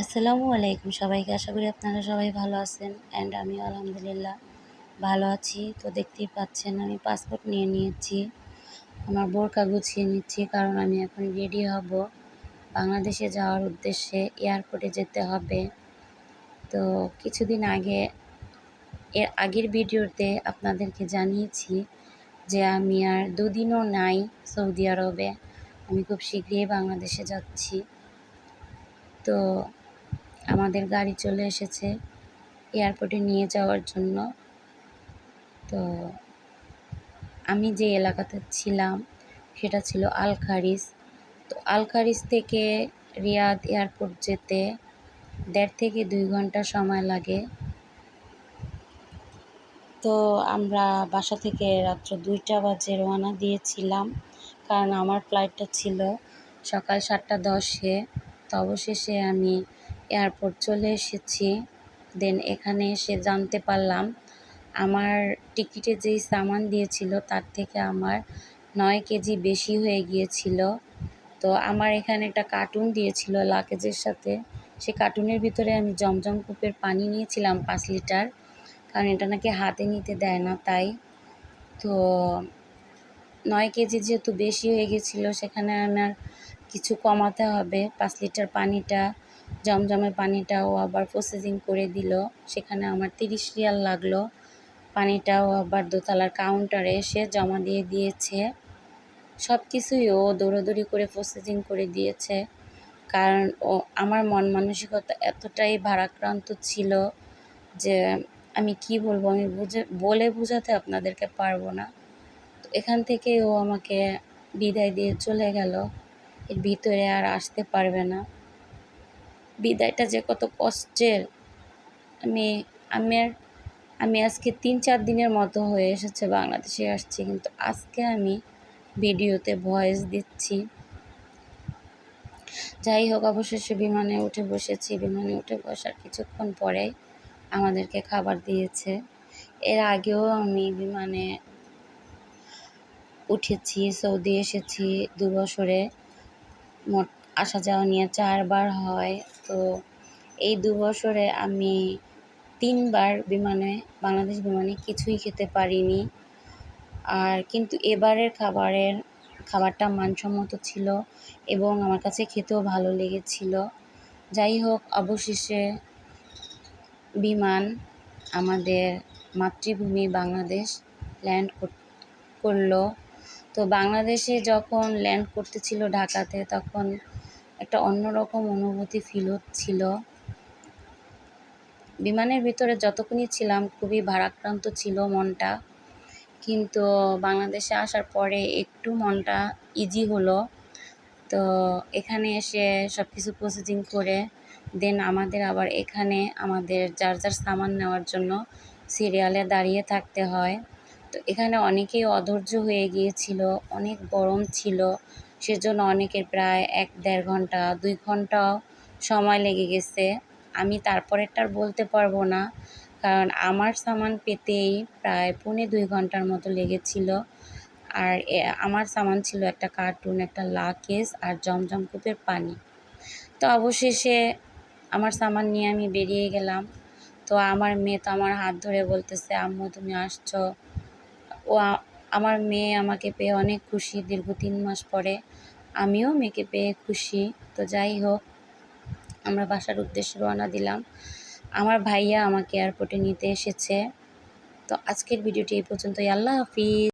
আসসালামু আলাইকুম সবাইকে। আশা করি আপনারা সবাই ভালো আছেন অ্যান্ড আমি আলহামদুলিল্লাহ ভালো আছি। তো দেখতেই পাচ্ছেন আমি পাসপোর্ট নিয়ে নিয়েছি, আমার বোরকা গুছিয়ে নিচ্ছি কারণ আমি এখন রেডি হব। বাংলাদেশে যাওয়ার উদ্দেশ্যে এয়ারপোর্টে যেতে হবে। তো কিছুদিন আগে, এর আগের ভিডিওতে আপনাদেরকে জানিয়েছি যে আমি আর দুদিনও নাই সৌদি আরবে। আমি খুব শীঘ্রই বাংলাদেশে যাচ্ছি। তো আমাদের গাড়ি চলে এসেছে এয়ারপোর্টে নিয়ে যাওয়ার জন্য। তো আমি যে এলাকাতে ছিলাম, সেটা ছিল আলখারিজ। তো আলখারিজ থেকে রিয়াদ এয়ারপোর্ট যেতে দেড় থেকে দুই ঘণ্টা সময় লাগে। তো আমরা বাসা থেকে রাত্র দুইটা বাজে রওনা দিয়েছিলাম, কারণ আমার ফ্লাইটটা ছিল সকাল সাতটা দশে। তো অবশেষে আমি এয়ারপোর্ট চলে এসেছি। দেন এখানে এসে জানতে পারলাম, আমার টিকিটে যেই সামান দিয়েছিল তার থেকে আমার নয় কেজি বেশি হয়ে গিয়েছিল। তো আমার এখানে একটা কার্টুন দিয়েছিল লাকেজের সাথে। সে কার্টুনের ভিতরে আমি জমজম কূপের পানি নিয়েছিলাম পাঁচ লিটার, কারণ এটা নাকি হাতে নিতে দেয় না তাই। তো নয় কেজি যেহেতু বেশি হয়ে গেছিল সেখানে আমার কিছু কমাতে হবে, পাঁচ লিটার পানিটা। জমজমের পানিটাও আবার প্রসেসিং করে দিল। সেখানে আমার তিরিশ রিয়াল লাগল। পানিটাও আবার দোতলার কাউন্টারে এসে জমা দিয়ে দিয়েছে। সব কিছুই ও দৌড়াদৌড়ি করে প্রসেসিং করে দিয়েছে। কারণ ও, আমার মন মানসিকতা এতটাই ভারাক্রান্ত ছিল যে আমি কি বলব, আমি বুঝে, বলে বোঝাতে আপনাদেরকে পারব না। তো এখান থেকে ও আমাকে বিদায় দিয়ে চলে গেল। এর ভিতরে আর আসতে পারবে না। বিদায়টা যে কত কষ্টের। আমি আমি আর, আমি আজকে তিন চার দিনের মতো হয়ে এসেছে বাংলাদেশে আসছি, কিন্তু আজকে আমি ভিডিওতে ভয়েস দিচ্ছি। যাই হোক, অবশেষে বিমানে উঠে বসেছি। বিমানে উঠে বসার কিছুক্ষণ পরে আমাদেরকে খাবার দিয়েছে। এর আগেও আমি বিমানে উঠেছি, সৌদি এসেছি দু বছরে। মোট আসা যাওয়া নিয়ে চারবার হয়। তো এই দু বছরে আমি তিনবার বিমানে, বাংলাদেশ বিমানে কিছুই খেতে পারিনি। আর কিন্তু এবারের খাবারের, খাবারটা মানসম্মত ছিল এবং আমার কাছে খেতেও ভালো লেগেছিল। যাই হোক, অবশেষে বিমান আমাদের মাতৃভূমি বাংলাদেশ ল্যান্ড করল। তো বাংলাদেশে যখন ল্যান্ড করতেছিল ঢাকাতে, তখন একটা অন্যরকম অনুভূতি ফিল হচ্ছিল। বিমানের ভিতরে যতক্ষণই ছিলাম, খুবই ভারাক্রান্ত ছিল মনটা। কিন্তু বাংলাদেশে আসার পরে একটু মনটা ইজি হলো। তো এখানে এসে সব কিছু প্রসেসিং করে দেন আমাদের আবার এখানে আমাদের যার যার সামান নেওয়ার জন্য সিরিয়ালে দাঁড়িয়ে থাকতে হয়। তো এখানে অনেকেই অধৈর্য হয়ে গিয়েছিল, অনেক গরম ছিল। সেজন্য অনেকের প্রায় এক দেড় ঘণ্টা, দুই ঘন্টাও সময় লেগে গেছে। আমি তারপরেরটার বলতে পারব না, কারণ আমার সামান পেতেই প্রায় পৌনে দুই ঘণ্টার মতো লেগেছিল। আর আমার সামান ছিল একটা কার্টুন, একটা লাকেজ আর জমজম কূপের পানি। তো অবশেষে আমার সামান নিয়ে আমি বেরিয়ে গেলাম। তো আমার মেয়ে তো আমার হাত ধরে বলতেছে, আম্মু, তুমি আসছো। ও আমার মেয়ে আমাকে পেয়ে অনেক খুশি দীর্ঘ তিন মাস পরে। আমিও মেয়েকে পেয়ে খুশি। তো যাই হোক, আমরা বাসার উদ্দেশ্যে রওনা দিলাম। আমার ভাইয়া আমাকে এয়ারপোর্টে নিতে এসেছে। তো আজকের ভিডিওটি এই পর্যন্তই। আল্লাহ হাফিজ।